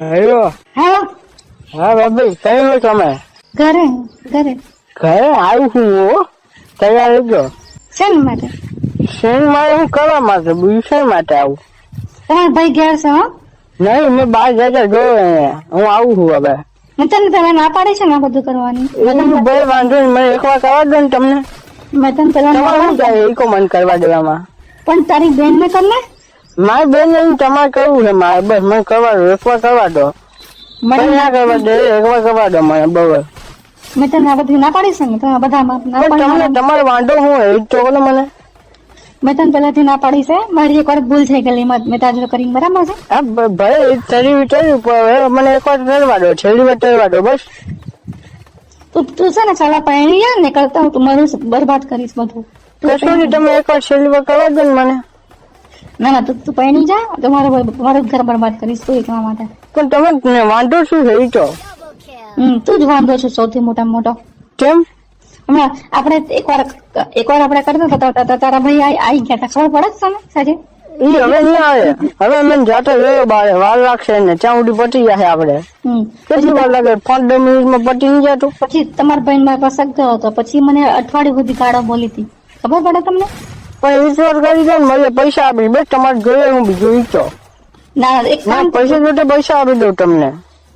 Hello હા? હા બાબુ કઈ હોય તમે? ઘરે ઘરે. ઘરે આવ્યું છું હું તૈયાર રહેજો શેન માટે? શેન મારે હું કરવા માટે? બીજું માટે આવું. તમારા ભાઈ ઘેર છે હો? નહીં મેં બાર જતા ગયો હું આવું છું હવે. મેં તને પેલા ના પાડી છે ને બધું કરવાની? ભાઈ વાંધો નહીં. મને એકવાર કરવા દો ને તમને. મેં તને પેલા તમારે શું જાય એકો મન કરવા દેવામાં. પણ તારી બેન ને કર ને મારી બેન તમારે કરવું છે મારે બસ મને કરવા દો એકવાર કરવા દો. મને ના કરવા દે એકવાર કરવા દો મને બરોબર. મેં તને આ બધું ના પાડીશ ને? તમે બધા ના તમને તમારો વાંધો હું એ તો બોલો મને. મેં તને પેલાથી ના પાડી છે. મારી એક વાર ભૂલ થઈ ગયેલી એમાં મેં તાજો કરીને બરાબર છે. હા ભ- ભલે એ તરી વિચાર્યું પણ મને એકવાર તરવા દો છેલ્લી વાર કરવા દો બસ. તું તું છે ને સાડા પાણી જા ને કરતા હું તું મારું બરબાદ કરીશ બધું. કશું નહીં તમે એકવાર છેલ્લી વાર કરવા દો ને મને. ના ના તું તું પહેણી જા. તમારો મારું બર- પર વાત ઘર બરબાદ કરીશ તું એકલા માટે. પણ તમે વાંધો શું છે તો? હમ તું જ વાંધો છે સૌથી મોટા મોટો. કેમ? હમણાં આપણે એકવાર એકવાર આપણે કરતા હતા તારા ભાઈ આઈ આઈ ગયા હતા. ખબર પડે તમે સાજે હવે નહીં આવે. હવે મને જાતે રહ્યો બારે વાર લાગશે ને ત્યાં સુધી પટી જશે આપણે. હમ. કેટલી વાર લાગે? પાંચ દસ મિનિટમાં પટી નહીં જતું પછી તમારા ભાઈ મારા પાસે ગયો હતો. પછી મને અઠવાડિયું સુધી ગાળો બોલી હતી. ખબર પડે તમને? પણ વિશ્વાસ કરી દઉં મને પૈસા આપી બસ તમારે જોઈએ હું બીજું ઈચ્છો. ના ના, એક કામ પૈસા જોતે પૈસા આપી દઉં તમને.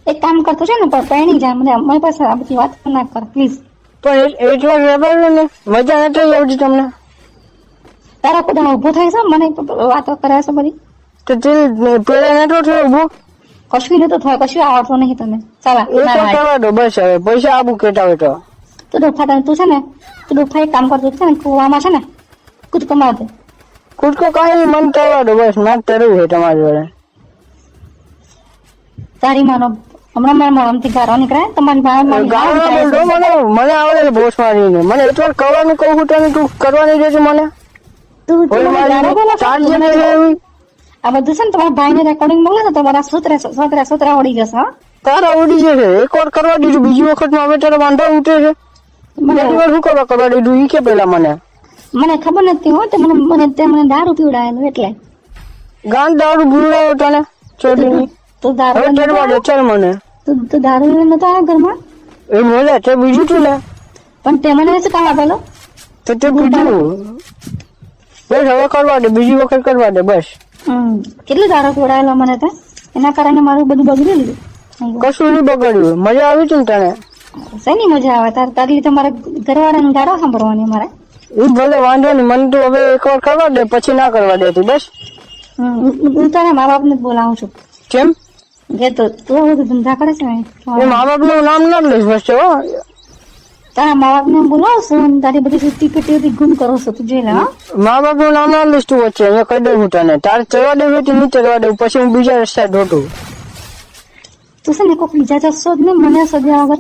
એક કામ કરતો છે ને પણ પૈણી જા મને મારી પાસે આ બધી વાત ના કર પ્લીઝ. પણ એટલો વેપાર ને મજા નથી આવતી તમને. તારા બધા ઊભો થાય છે મને વાતો કરે છે બધી. તો તે પેલા નતો થયો ઊભો કશું નતો થયો કશું આવડતો નહીં તને. ચાલા એ તો. કરવા દો બસ હવે પૈસા આપું કેતા હોય તો. તો ડોફા તું છે ને તું ડોફા એક કામ કરતો છે ને કુવામાં છે ને કૂદકો માર દે કૂદકો કાંઈ મન કરવા દો બસ ના તરવું છે તમારી જોડે તારી માનો હમણાં મારા મોઢામાંથી ગારો નીકળે તમારી મારા મારી ગાળો ના બોલતો મને મને આવડે છે બોસ મારીને મને એટલું કરવાનું કહું છું તને તું કરવાની દેજે મને તું તું ઓય મને ગાળો બોલો મારી છો? ચાર જણા છે એવી. આ બધું છે ને તમારા ભાઈને રેકોર્ડિંગ મોકલે તો તમારા સૂત્ર સૂત્ર સૂત્ર ઉડી જશે હા તારા ઉડી જશે એક વાર કરવા દીધું બીજી વખતમાં હવે તારે વાંધો ઉઠે છે મને બીજી વાર શું કરવા કરવા દીધું ઈ કે પેલા મને મને ખબર નથી હો તે મને મને તે મને દારૂ પીવડાયેલું એટલે. ગાંધ દારૂ ભૂલાયો તને ચોરીની તો દારૂ ચડવા ચાલ મને. તો તું દારૂ લઈને નતો આવ્યો ઘરમાં? એ મળે તે બીજું તું લે? પણ તે મને શું કામ આપેલો તો તે બીજું. બસ હવે કરવા દે બીજી વખત કરવા દે બસ. કેટલું દારૂ પીવડાયેલો મને તે? એના કારણે મારું બધું બગડી લીધું કશું નહીં બગડ્યું. મજા આવી ને તને? શેની મજા આવે? તાર તારી લીધે મારે ઘરવાળાને ગાળો સાંભળવાની મારે. એ ભલે વાંધો નહીં મને તો હવે એક વાર કરવા દે પછી ના કરવા દેતી બસ. હું- તારા મા બાપને બોલાવું છું. કેમ? કે તો તું બધું ધંધા કરે છે હું મા બાપનું નામ ના લઈશ બસ હો. તારા મા બાપને ને બોલાવું છું અને તારી બધી ટિકિટ બધી ગુમ કરો છો તું જોઈ લે મા બાપનું નામ ના લઈશ તું વચ્ચે અહીંયા કહી દઉં હું તને. તારે ચડવા દેવું હોય તો નહીં ચડવા દઉં પછી હું બીજા રસ્તા ઢોટું તું છે ને કોઈક બીજા જશો જ ને મને સજા વગર.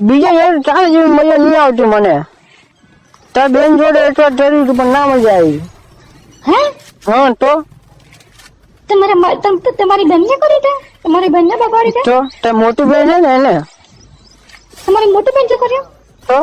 બીજા યાર તારે જેવી મજા નહીં આવતી મને. તાર બેન જોડે એટલા ચડ્યું હતું પણ ના મજા આવી. હે? હા તો? તમારે તમારી બેન ને કરી દે? તમારી બેનને બગાડી દે? તો? તે મોટી બેન છે ને એને? તમારી મોટી બેન જે કર્યો? તો?